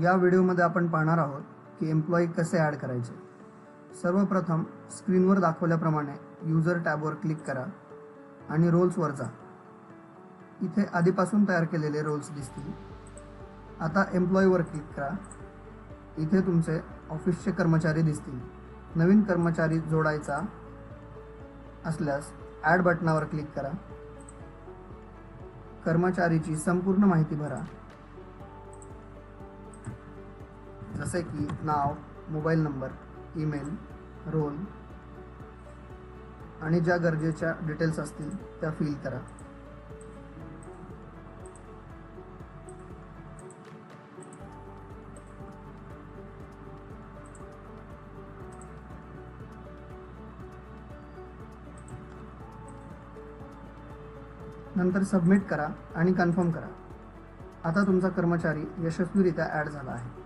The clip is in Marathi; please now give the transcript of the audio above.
या व्हिडिओमध्ये आपण पाहणार आहोत की एम्प्लॉई कसे ॲड करायचे. सर्वप्रथम स्क्रीनवर दाखवल्याप्रमाणे युजर टॅबवर क्लिक करा आणि रोल्सवर जा. इथे आधीपासून तयार केलेले रोल्स दिसतील. आता एम्प्लॉईवर क्लिक करा. इथे तुमचे ऑफिसचे कर्मचारी दिसतील. नवीन कर्मचारी जोडायचा असल्यास ॲड बटनावर क्लिक करा. कर्मचारीची संपूर्ण माहिती भरा. जसे की नाव मोबाईल नंबर ईमेल रोल आणि ज्या गरजेच्या डिटेल्स असतील त्या फिल करा. नंतर सबमिट करा आणि कन्फर्म करा. आता तुमचा कर्मचारी यशस्वीरित्या ॲड झाला आहे.